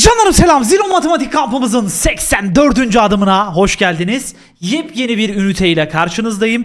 Canlarım selam. Zero Matematik kampımızın 84. adımına hoş geldiniz. Yepyeni bir ünite ile karşınızdayım.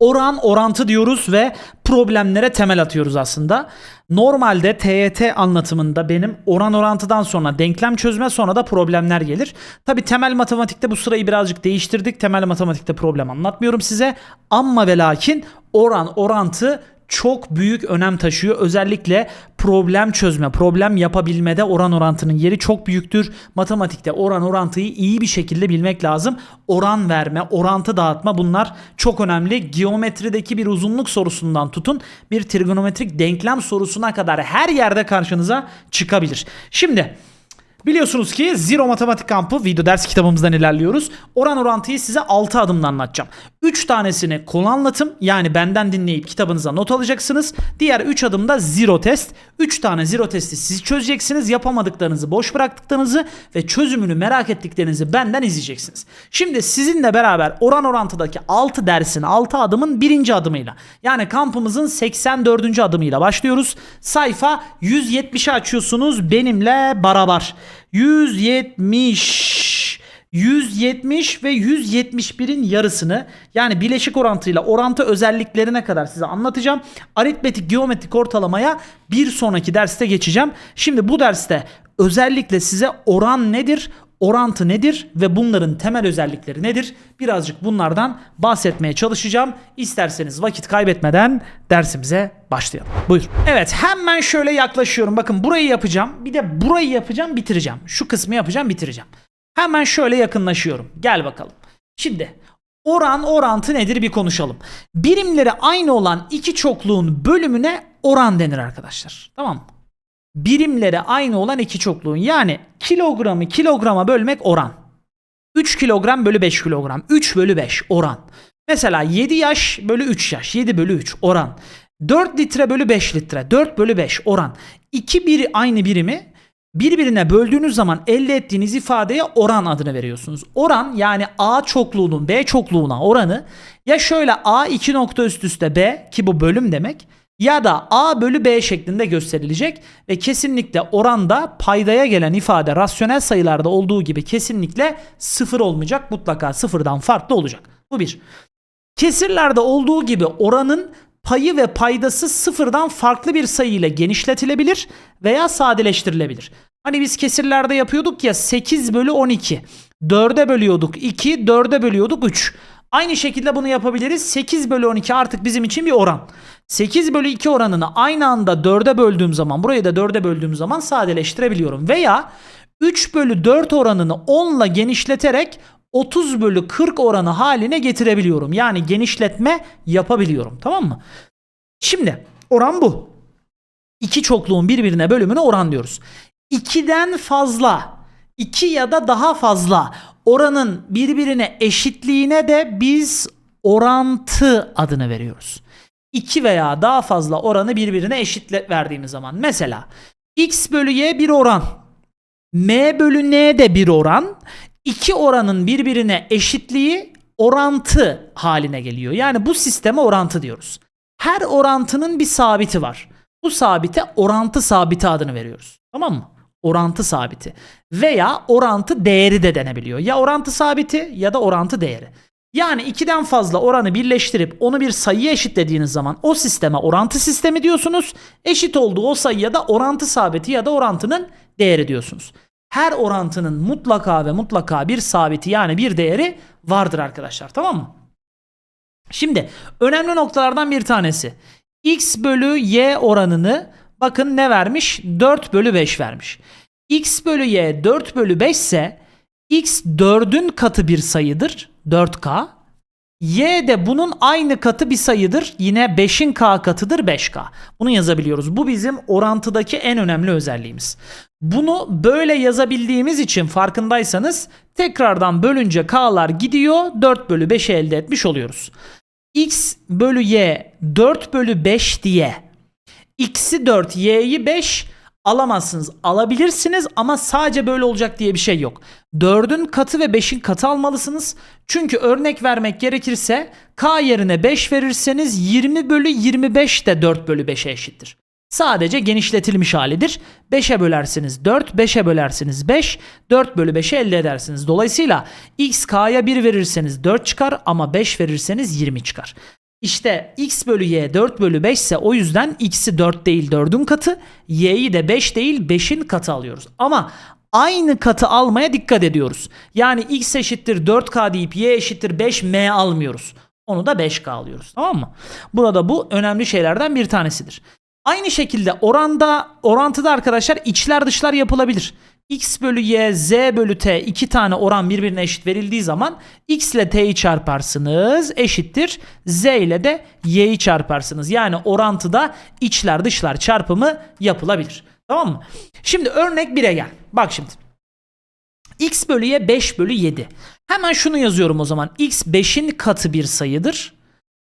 Oran orantı diyoruz ve problemlere temel atıyoruz aslında. Normalde TYT anlatımında benim oran orantıdan sonra denklem çözme sonra da problemler gelir. Tabi temel matematikte bu sırayı birazcık değiştirdik. Temel matematikte problem anlatmıyorum size. Ama ve lakin oran orantı çok büyük önem taşıyor. Özellikle problem çözme, problem yapabilmede oran orantının yeri çok büyüktür. Matematikte oran orantıyı iyi bir şekilde bilmek lazım. Oran verme, orantı dağıtma bunlar çok önemli. Geometrideki bir uzunluk sorusundan tutun bir trigonometrik denklem sorusuna kadar her yerde karşınıza çıkabilir. Şimdi Biliyorsunuz ki Zero Matematik Kampı video ders kitabımızdan ilerliyoruz. Oran orantıyı size 6 adımda anlatacağım. 3 tanesini konu anlatım yani benden dinleyip kitabınıza not alacaksınız. Diğer 3 adımda zero test. 3 tane zero testi siz çözeceksiniz. Yapamadıklarınızı, boş bıraktıklarınızı ve çözümünü merak ettiklerinizi benden izleyeceksiniz. Şimdi sizinle beraber oran orantıdaki 6 dersin 6 adımın birinci adımıyla yani kampımızın 84. adımıyla başlıyoruz. Sayfa 170'i açıyorsunuz benimle beraber. 170 170 ve 171'in yarısını yani bileşik orantıyla orantı özelliklerine kadar size anlatacağım. Aritmetik geometrik ortalamaya bir sonraki derste geçeceğim. Şimdi bu derste özellikle size oran nedir, orantı nedir ve bunların temel özellikleri nedir? Birazcık bunlardan bahsetmeye çalışacağım. İsterseniz vakit kaybetmeden dersimize başlayalım. Buyur. Evet hemen şöyle yaklaşıyorum. Bakın burayı yapacağım. Bir de burayı yapacağım bitireceğim. Şu kısmı yapacağım bitireceğim. Hemen şöyle yakınlaşıyorum. Gel bakalım. Şimdi oran orantı nedir bir konuşalım. Birimleri aynı olan iki çokluğun bölümüne oran denir arkadaşlar. Tamam mı? Birimleri aynı olan iki çokluğun yani kilogramı kilograma bölmek oran. 3 kilogram bölü 5 kilogram. 3 bölü 5 oran. Mesela 7 yaş bölü 3 yaş. 7 bölü 3 oran. 4 litre bölü 5 litre. 4 bölü 5 oran. İki bir aynı birimi birbirine böldüğünüz zaman elde ettiğiniz ifadeye oran adını veriyorsunuz. Oran yani A çokluğunun B çokluğuna oranı ya şöyle A 2 nokta üst üste B ki bu bölüm demek ya da A bölü B şeklinde gösterilecek ve kesinlikle oranda paydaya gelen ifade rasyonel sayılarda olduğu gibi kesinlikle sıfır olmayacak. Mutlaka sıfırdan farklı olacak. Bu bir. Kesirlerde olduğu gibi oranın payı ve paydası sıfırdan farklı bir sayı ile genişletilebilir veya sadeleştirilebilir. Hani biz kesirlerde yapıyorduk ya 8 bölü 12. 4'e bölüyorduk 2, 4'e bölüyorduk 3. Aynı şekilde bunu yapabiliriz. 8 bölü 12 artık bizim için bir oran. 8 bölü 2 oranını aynı anda 4'e böldüğüm zaman burayı da 4'e böldüğüm zaman sadeleştirebiliyorum. Veya 3 bölü 4 oranını 10 ile genişleterek 30 bölü 40 oranı haline getirebiliyorum. Yani genişletme yapabiliyorum. Tamam mı? Şimdi oran bu. İki çokluğun birbirine bölümüne oran diyoruz. 2'den fazla 2 ya da daha fazla oranın birbirine eşitliğine de biz orantı adını veriyoruz. 2 veya daha fazla oranı birbirine eşitle verdiğimiz zaman mesela x bölü y bir oran m bölü n de bir oran iki oranın birbirine eşitliği orantı haline geliyor. Yani bu sisteme orantı diyoruz. Her orantının bir sabiti var. Bu sabite orantı sabiti adını veriyoruz. Tamam mı? Orantı sabiti. Veya orantı değeri de denebiliyor. Ya orantı sabiti ya da orantı değeri. Yani ikiden fazla oranı birleştirip onu bir sayıya eşitlediğiniz zaman o sisteme orantı sistemi diyorsunuz. Eşit olduğu o sayıya da orantı sabiti ya da orantının değeri diyorsunuz. Her orantının mutlaka ve mutlaka bir sabiti yani bir değeri vardır arkadaşlar tamam mı? Şimdi önemli noktalardan bir tanesi. X bölü Y oranını bakın ne vermiş? 4 bölü 5 vermiş. X bölü Y 4 bölü 5 ise X 4'ün katı bir sayıdır. 4K. Y de bunun aynı katı bir sayıdır. Yine 5'in K katıdır 5K. Bunu yazabiliyoruz. Bu bizim orantıdaki en önemli özelliğimiz. Bunu böyle yazabildiğimiz için farkındaysanız tekrardan bölünce K'lar gidiyor. 4 bölü 5'i elde etmiş oluyoruz. X bölü Y 4 bölü 5 diye X'i 4 Y'yi 5 alamazsınız. Alabilirsiniz ama sadece böyle olacak diye bir şey yok. 4'ün katı ve 5'in katı almalısınız. Çünkü örnek vermek gerekirse K yerine 5 verirseniz 20 bölü 25 de 4 bölü 5'e eşittir. Sadece genişletilmiş halidir. 5'e bölersiniz 4, 5'e bölersiniz 5, 4 bölü 5'i elde edersiniz. Dolayısıyla x k'ya 1 verirseniz 4 çıkar ama 5 verirseniz 20 çıkar. İşte x bölü y 4 bölü 5 ise o yüzden x'i 4 değil 4'ün katı, y'yi de 5 değil 5'in katı alıyoruz. Ama aynı katı almaya dikkat ediyoruz. Yani x eşittir 4k deyip y eşittir 5m almıyoruz. Onu da 5k alıyoruz tamam mı? Burada bu önemli şeylerden bir tanesidir. Aynı şekilde oranda orantıda arkadaşlar içler dışlar yapılabilir. X bölü y, z bölü t iki tane oran birbirine eşit verildiği zaman x ile t'yi çarparsınız eşittir. z ile de y'yi çarparsınız. Yani orantıda içler dışlar çarpımı yapılabilir. Tamam mı? Şimdi örnek 1'e gel. Bak şimdi. x bölü y 5 bölü 7. Hemen şunu yazıyorum o zaman. x 5'in katı bir sayıdır.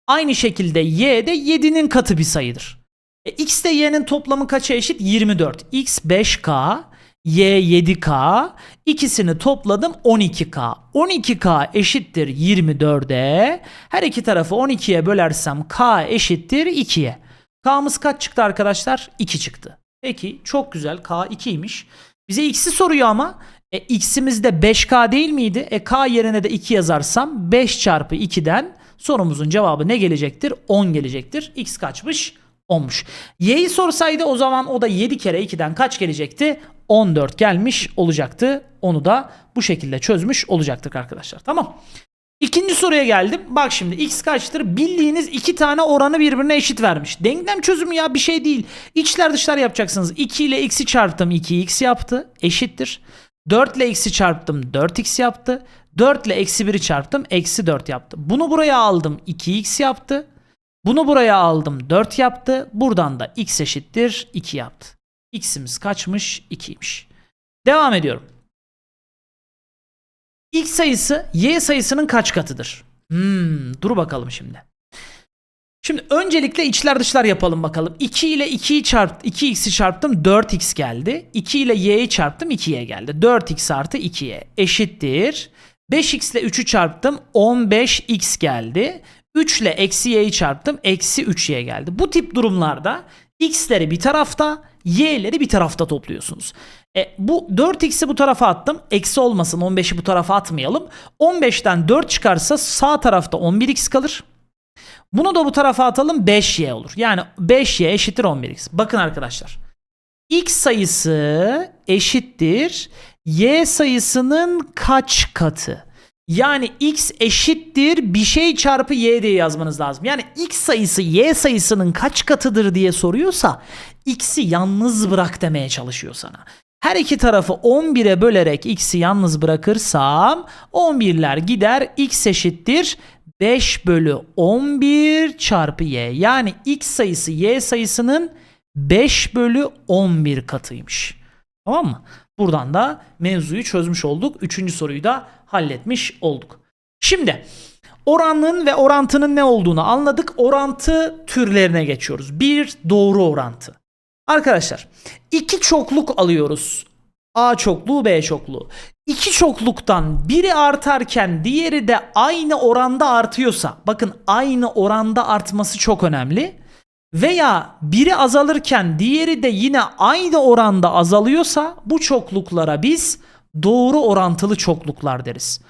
Aynı şekilde y de 7'nin katı bir sayıdır. E, x ile y'nin toplamı kaça eşit? 24. x 5k, y 7k. İkisini topladım 12k. 12k eşittir 24'e. Her iki tarafı 12'ye bölersem k eşittir 2'ye. K'mız kaç çıktı arkadaşlar? 2 çıktı. Peki çok güzel k 2'ymiş. Bize x'i soruyor ama e, x'imiz de 5k değil miydi? E k yerine de 2 yazarsam 5 çarpı 2'den sorumuzun cevabı ne gelecektir? 10 gelecektir. x kaçmış? 10'muş. Y'yi sorsaydı o zaman o da 7 kere 2'den kaç gelecekti? 14 gelmiş olacaktı. Onu da bu şekilde çözmüş olacaktık arkadaşlar. Tamam. İkinci soruya geldim. Bak şimdi x kaçtır? Bildiğiniz iki tane oranı birbirine eşit vermiş. Denklem çözümü ya bir şey değil. İçler dışlar yapacaksınız. 2 ile x'i çarptım 2x yaptı. Eşittir. 4 ile x'i çarptım 4x yaptı. 4 ile eksi 1'i çarptım eksi 4 yaptı. Bunu buraya aldım 2x yaptı. Bunu buraya aldım 4 yaptı. Buradan da x eşittir 2 yaptı. X'imiz kaçmış? 2'ymiş. Devam ediyorum. x sayısı y sayısının kaç katıdır? Hmm, dur bakalım şimdi. Şimdi öncelikle içler dışlar yapalım bakalım. 2 ile 2'yi çarp 2x'i çarptım 4x geldi. 2 ile y'yi çarptım 2y geldi. 4x artı 2y eşittir. 5x ile 3'ü çarptım 15x geldi. 3 ile eksi y'yi çarptım. Eksi 3y geldi. Bu tip durumlarda x'leri bir tarafta y'leri bir tarafta topluyorsunuz. E, bu 4x'i bu tarafa attım. Eksi olmasın 15'i bu tarafa atmayalım. 15'ten 4 çıkarsa sağ tarafta 11x kalır. Bunu da bu tarafa atalım 5y olur. Yani 5y eşittir 11x. Bakın arkadaşlar. x sayısı eşittir y sayısının kaç katı? Yani x eşittir bir şey çarpı y diye yazmanız lazım. Yani x sayısı y sayısının kaç katıdır diye soruyorsa x'i yalnız bırak demeye çalışıyor sana. Her iki tarafı 11'e bölerek x'i yalnız bırakırsam 11'ler gider x eşittir 5 bölü 11 çarpı y. Yani x sayısı y sayısının 5 bölü 11 katıymış. Tamam mı? Buradan da mevzuyu çözmüş olduk. Üçüncü soruyu da halletmiş olduk. Şimdi oranın ve orantının ne olduğunu anladık. Orantı türlerine geçiyoruz. Bir doğru orantı. Arkadaşlar iki çokluk alıyoruz. A çokluğu B çokluğu. İki çokluktan biri artarken diğeri de aynı oranda artıyorsa bakın aynı oranda artması çok önemli. Veya biri azalırken diğeri de yine aynı oranda azalıyorsa bu çokluklara biz doğru orantılı çokluklar deriz.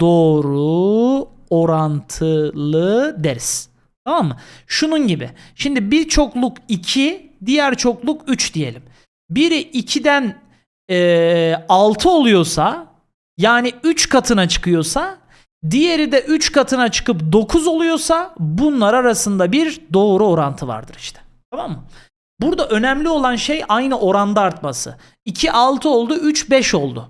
Doğru orantılı deriz. Tamam mı? Şunun gibi. Şimdi bir çokluk 2, diğer çokluk 3 diyelim. Biri 2'den e, 6 oluyorsa yani 3 katına çıkıyorsa diğeri de 3 katına çıkıp 9 oluyorsa bunlar arasında bir doğru orantı vardır işte. Tamam mı? Burada önemli olan şey aynı oranda artması. 2 6 oldu, 3 5 oldu.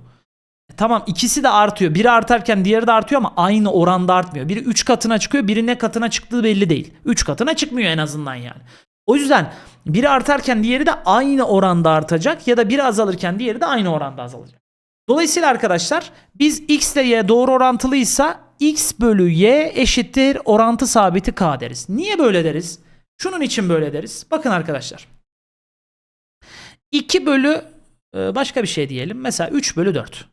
E, Tamam ikisi de artıyor. Biri artarken diğeri de artıyor ama aynı oranda artmıyor. Biri 3 katına çıkıyor, biri ne katına çıktığı belli değil. 3 katına çıkmıyor en azından yani. O yüzden biri artarken diğeri de aynı oranda artacak ya da biri azalırken diğeri de aynı oranda azalacak. Dolayısıyla arkadaşlar biz x ile y doğru orantılıysa x bölü y eşittir orantı sabiti k deriz. Niye böyle deriz? Şunun için böyle deriz. Bakın arkadaşlar. 2 bölü e, başka bir şey diyelim. Mesela 3 bölü 4.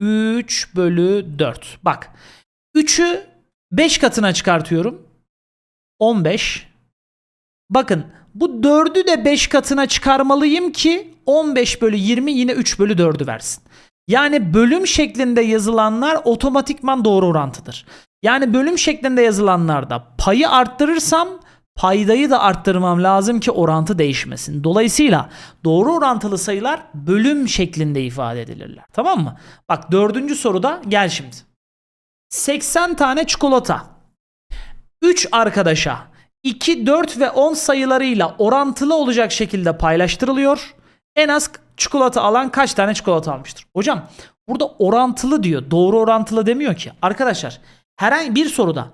3 bölü 4. Bak 3'ü 5 katına çıkartıyorum. 15. Bakın Bu 4'ü de 5 katına çıkarmalıyım ki 15 bölü 20 yine 3 bölü 4'ü versin. Yani bölüm şeklinde yazılanlar otomatikman doğru orantıdır. Yani bölüm şeklinde yazılanlarda payı arttırırsam paydayı da arttırmam lazım ki orantı değişmesin. Dolayısıyla doğru orantılı sayılar bölüm şeklinde ifade edilirler. Tamam mı? Bak dördüncü soruda gel şimdi. 80 tane çikolata 3 arkadaşa 2, 4 ve 10 sayılarıyla orantılı olacak şekilde paylaştırılıyor. En az çikolata alan kaç tane çikolata almıştır? Hocam burada orantılı diyor. Doğru orantılı demiyor ki. Arkadaşlar herhangi bir soruda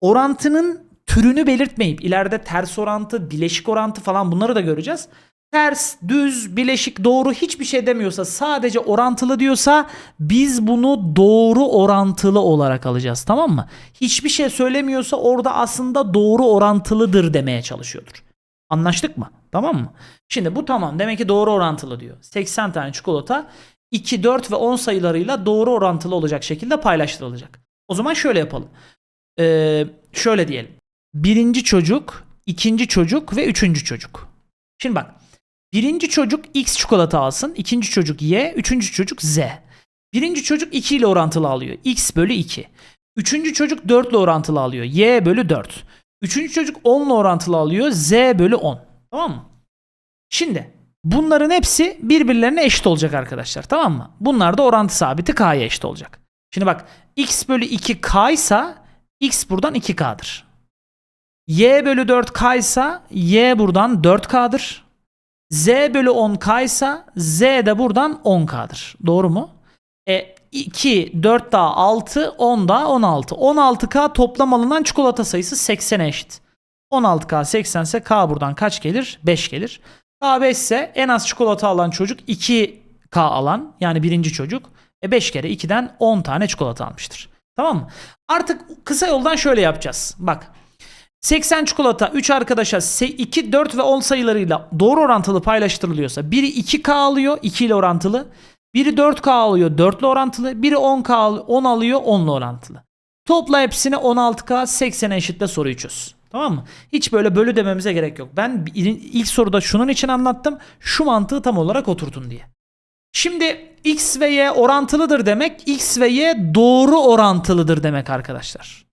orantının türünü belirtmeyip ileride ters orantı, bileşik orantı falan bunları da göreceğiz. Ters, düz, bileşik, doğru hiçbir şey demiyorsa sadece orantılı diyorsa biz bunu doğru orantılı olarak alacağız tamam mı? Hiçbir şey söylemiyorsa orada aslında doğru orantılıdır demeye çalışıyordur. Anlaştık mı? Tamam mı? Şimdi bu tamam demek ki doğru orantılı diyor. 80 tane çikolata 2, 4 ve 10 sayılarıyla doğru orantılı olacak şekilde paylaştırılacak. O zaman şöyle yapalım. Ee, şöyle diyelim. Birinci çocuk, ikinci çocuk ve üçüncü çocuk. Şimdi bak. Birinci çocuk X çikolata alsın. ikinci çocuk Y. Üçüncü çocuk Z. Birinci çocuk 2 ile orantılı alıyor. X bölü 2. Üçüncü çocuk 4 ile orantılı alıyor. Y bölü 4. Üçüncü çocuk 10 ile orantılı alıyor. Z bölü 10. Tamam mı? Şimdi bunların hepsi birbirlerine eşit olacak arkadaşlar. Tamam mı? Bunlar da orantı sabiti K'ya eşit olacak. Şimdi bak X bölü 2 K ise X buradan 2K'dır. Y bölü 4K ise Y buradan 4K'dır. Z bölü 10K ise Z de buradan 10K'dır. Doğru mu? E 2, 4 daha 6, 10 daha 16. 16K toplam alınan çikolata sayısı 80'e eşit. 16K 80 ise K buradan kaç gelir? 5 gelir. K 5 ise en az çikolata alan çocuk 2K alan yani birinci çocuk. E 5 kere 2'den 10 tane çikolata almıştır. Tamam mı? Artık kısa yoldan şöyle yapacağız. Bak 80 çikolata 3 arkadaşa 2, 4 ve 10 sayılarıyla doğru orantılı paylaştırılıyorsa biri 2K alıyor 2 ile orantılı. Biri 4K alıyor 4 ile orantılı. Biri 10K al- 10 alıyor 10 ile orantılı. Topla hepsini 16K 80'e eşitle soruyu çöz. Tamam mı? Hiç böyle bölü dememize gerek yok. Ben il- ilk soruda şunun için anlattım. Şu mantığı tam olarak oturtun diye. Şimdi X ve Y orantılıdır demek X ve Y doğru orantılıdır demek arkadaşlar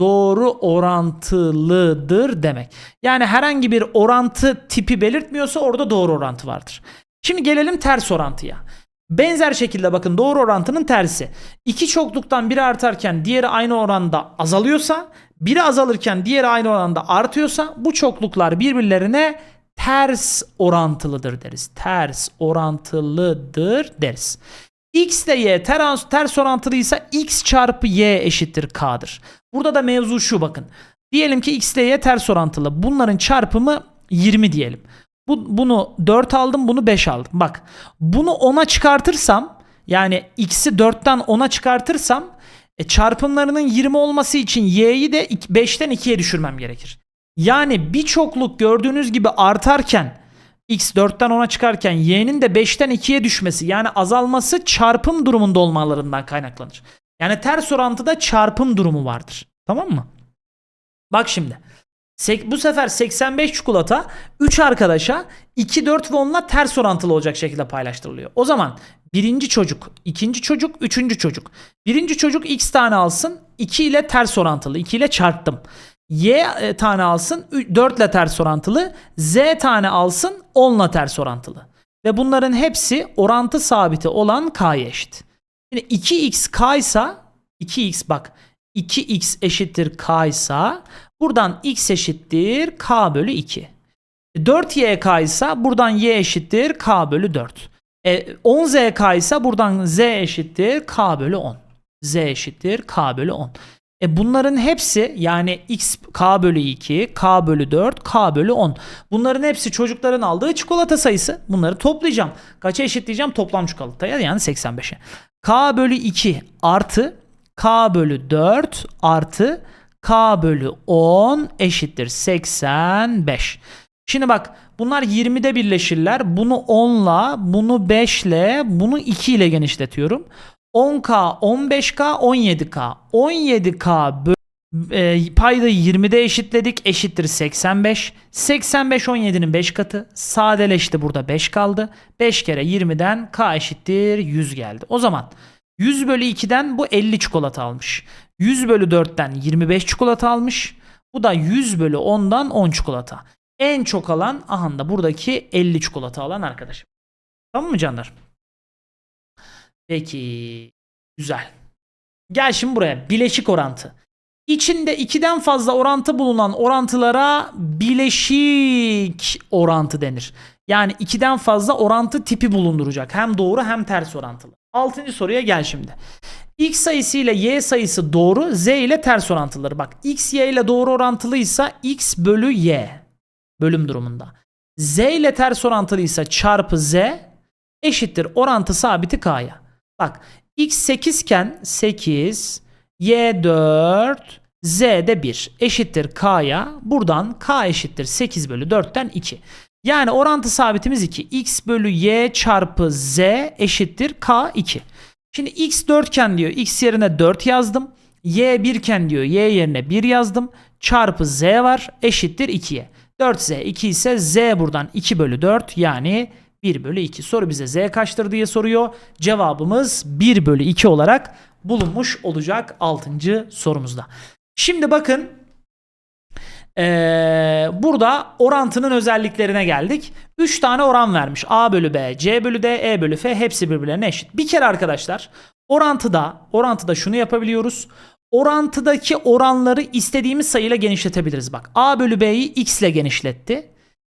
doğru orantılıdır demek. Yani herhangi bir orantı tipi belirtmiyorsa orada doğru orantı vardır. Şimdi gelelim ters orantıya. Benzer şekilde bakın doğru orantının tersi. İki çokluktan biri artarken diğeri aynı oranda azalıyorsa, biri azalırken diğeri aynı oranda artıyorsa bu çokluklar birbirlerine ters orantılıdır deriz. Ters orantılıdır deriz. X ile Y ters, ters orantılıysa X çarpı Y eşittir K'dır. Burada da mevzu şu bakın. Diyelim ki X ile Y ters orantılı. Bunların çarpımı 20 diyelim. Bu, bunu 4 aldım bunu 5 aldım. Bak bunu 10'a çıkartırsam yani X'i 4'ten 10'a çıkartırsam e, çarpımlarının 20 olması için Y'yi de 5'ten 2'ye düşürmem gerekir. Yani bir çokluk gördüğünüz gibi artarken X 4'ten 10'a çıkarken Y'nin de 5'ten 2'ye düşmesi yani azalması çarpım durumunda olmalarından kaynaklanır. Yani ters orantıda çarpım durumu vardır. Tamam mı? Bak şimdi. Bu sefer 85 çikolata 3 arkadaşa 2, 4 ve 10'la ters orantılı olacak şekilde paylaştırılıyor. O zaman birinci çocuk, ikinci çocuk, üçüncü çocuk. Birinci çocuk x tane alsın 2 ile ters orantılı. 2 ile çarptım. Y e, tane alsın 4 ile ters orantılı. Z tane alsın 10 ile ters orantılı. Ve bunların hepsi orantı sabiti olan K'ya eşit. Şimdi 2x K ise 2x bak 2x eşittir K ise buradan x eşittir K bölü 2. 4yk ise buradan y eşittir K bölü 4. E, 10zk ise buradan z eşittir K bölü 10. z eşittir K bölü 10. E bunların hepsi yani x k bölü 2, k bölü 4, k bölü 10. Bunların hepsi çocukların aldığı çikolata sayısı. Bunları toplayacağım. Kaça eşitleyeceğim? Toplam çikolataya yani 85'e. k bölü 2 artı k bölü 4 artı k bölü 10 eşittir 85. Şimdi bak bunlar 20'de birleşirler. Bunu 10'la, bunu 5'le, bunu 2 ile genişletiyorum. 10K, 15K, 17K. 17K bölü E, paydayı 20'de eşitledik. Eşittir 85. 85 17'nin 5 katı. Sadeleşti burada 5 kaldı. 5 kere 20'den k eşittir 100 geldi. O zaman 100 bölü 2'den bu 50 çikolata almış. 100 bölü 4'ten 25 çikolata almış. Bu da 100 bölü 10'dan 10 çikolata. En çok alan aha da buradaki 50 çikolata alan arkadaşım. Tamam mı canlar? Peki. Güzel. Gel şimdi buraya. Bileşik orantı. İçinde ikiden fazla orantı bulunan orantılara bileşik orantı denir. Yani ikiden fazla orantı tipi bulunduracak. Hem doğru hem ters orantılı. Altıncı soruya gel şimdi. X sayısı ile Y sayısı doğru, Z ile ters orantıları. Bak X Y ile doğru orantılıysa X bölü Y bölüm durumunda. Z ile ters orantılıysa çarpı Z eşittir orantı sabiti K'ya. Bak X 8 iken 8, Y 4, Z de 1 eşittir K'ya. Buradan K eşittir 8 bölü 4'ten 2. Yani orantı sabitimiz 2. X bölü Y çarpı Z eşittir K 2. Şimdi X 4 iken diyor X yerine 4 yazdım. Y 1 iken diyor Y yerine 1 yazdım. Çarpı Z var eşittir 2'ye. 4Z 2 ise Z buradan 2 bölü 4 yani 1 bölü 2. Soru bize Z kaçtır diye soruyor. Cevabımız 1 bölü 2 olarak bulunmuş olacak 6. sorumuzda. Şimdi bakın ee, burada orantının özelliklerine geldik. 3 tane oran vermiş. A bölü B, C bölü D, E bölü F hepsi birbirlerine eşit. Bir kere arkadaşlar orantıda orantıda şunu yapabiliyoruz. Orantıdaki oranları istediğimiz sayıyla genişletebiliriz. Bak A bölü B'yi X ile genişletti.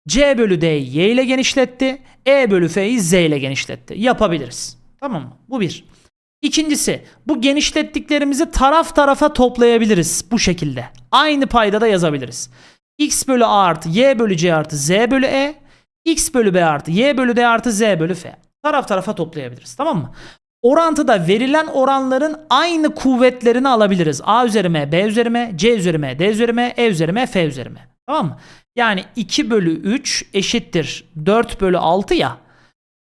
C bölü D'yi Y ile genişletti. E bölü F'yi Z ile genişletti. Yapabiliriz. Tamam mı? Bu bir. İkincisi bu genişlettiklerimizi taraf tarafa toplayabiliriz bu şekilde. Aynı payda da yazabiliriz. X bölü A artı Y bölü C artı Z bölü E. X bölü B artı Y bölü D artı Z bölü F. Taraf tarafa toplayabiliriz. Tamam mı? Orantıda verilen oranların aynı kuvvetlerini alabiliriz. A üzerime, B üzerime, C üzerime, D üzerime, E üzerime, F üzerime. Tamam mı? Yani 2 bölü 3 eşittir 4 bölü 6 ya.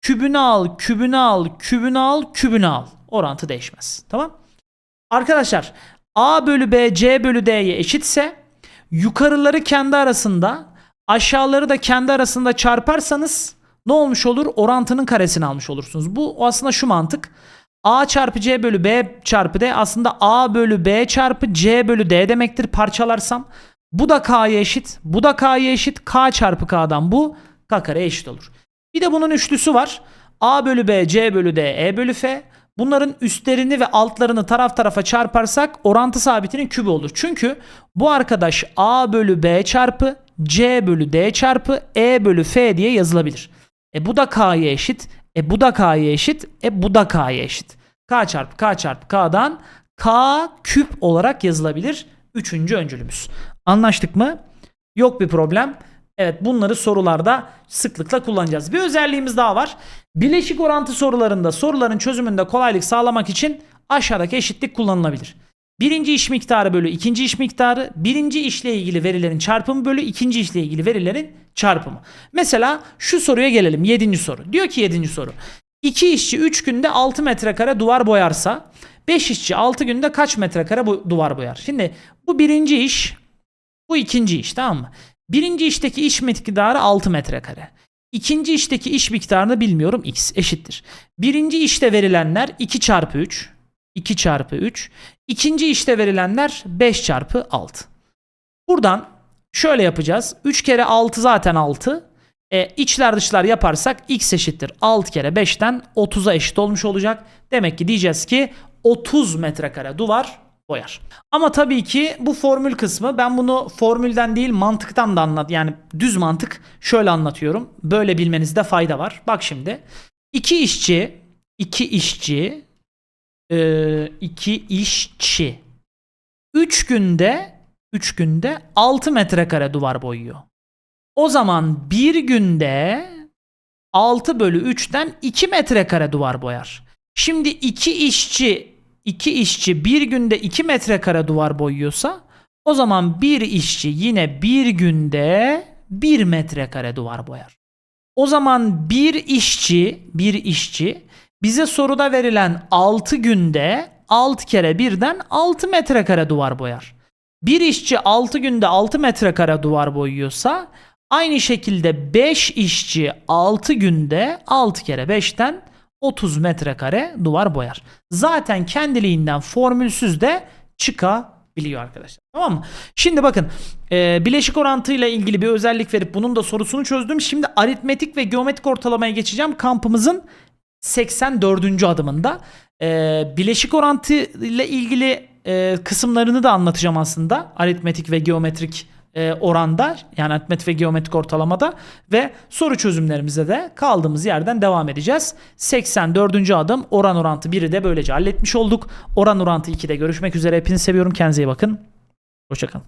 Kübünü al, kübünü al, kübünü al, kübünü al. Orantı değişmez. Tamam? Arkadaşlar A bölü B C bölü D'ye eşitse yukarıları kendi arasında aşağıları da kendi arasında çarparsanız ne olmuş olur? Orantının karesini almış olursunuz. Bu aslında şu mantık. A çarpı C bölü B çarpı D aslında A bölü B çarpı C bölü D demektir parçalarsam. Bu da K'ya eşit. Bu da K'ya eşit. K çarpı K'dan bu K kare eşit olur. Bir de bunun üçlüsü var. A bölü B, C bölü D, E bölü F. Bunların üstlerini ve altlarını taraf tarafa çarparsak orantı sabitinin kübü olur. Çünkü bu arkadaş A bölü B çarpı C bölü D çarpı E bölü F diye yazılabilir. E bu da K'ya eşit. E bu da K'ya eşit. E bu da K'ya eşit. K çarpı K çarpı K'dan K küp olarak yazılabilir. Üçüncü öncülümüz. Anlaştık mı? Yok bir problem. Evet bunları sorularda sıklıkla kullanacağız. Bir özelliğimiz daha var. Bileşik orantı sorularında soruların çözümünde kolaylık sağlamak için aşağıdaki eşitlik kullanılabilir. Birinci iş miktarı bölü ikinci iş miktarı, birinci işle ilgili verilerin çarpımı bölü ikinci işle ilgili verilerin çarpımı. Mesela şu soruya gelelim. Yedinci soru. Diyor ki yedinci soru. İki işçi 3 günde 6 metrekare duvar boyarsa 5 işçi 6 günde kaç metrekare bu duvar boyar? Şimdi bu birinci iş, bu ikinci iş tamam mı? Birinci işteki iş miktarı 6 metrekare. İkinci işteki iş miktarını bilmiyorum x eşittir. Birinci işte verilenler 2 çarpı 3. 2 çarpı 3. İkinci işte verilenler 5 çarpı 6. Buradan şöyle yapacağız. 3 kere 6 zaten 6. E, içler dışlar yaparsak x eşittir 6 kere 5'ten 30'a eşit olmuş olacak. Demek ki diyeceğiz ki 30 metrekare duvar boyar. Ama tabii ki bu formül kısmı ben bunu formülden değil mantıktan da anlat yani düz mantık şöyle anlatıyorum. Böyle bilmenizde fayda var. Bak şimdi iki işçi iki işçi e, iki işçi 3 günde 3 günde 6 metrekare duvar boyuyor. O zaman bir günde 6 bölü 3'ten 2 metrekare duvar boyar. Şimdi iki işçi iki işçi bir günde 2 metrekare duvar boyuyorsa o zaman bir işçi yine bir günde 1 metrekare duvar boyar. O zaman bir işçi bir işçi bize soruda verilen 6 günde 6 kere birden 6 metrekare duvar boyar. bir işçi 6 günde 6 metrekare duvar boyuyorsa aynı şekilde 5 işçi 6 günde 6 kere 5'ten 30 metrekare duvar boyar. Zaten kendiliğinden formülsüz de çıkabiliyor arkadaşlar. Tamam mı? Şimdi bakın e, bileşik orantıyla ilgili bir özellik verip bunun da sorusunu çözdüm. Şimdi aritmetik ve geometrik ortalamaya geçeceğim. Kampımızın 84. adımında. E, bileşik orantı ile ilgili e, kısımlarını da anlatacağım aslında. Aritmetik ve geometrik e, oranda yani aritmetik ve geometrik ortalamada ve soru çözümlerimize de kaldığımız yerden devam edeceğiz. 84. adım oran orantı 1'i de böylece halletmiş olduk. Oran orantı 2'de görüşmek üzere. Hepinizi seviyorum. Kendinize iyi bakın. Hoşçakalın.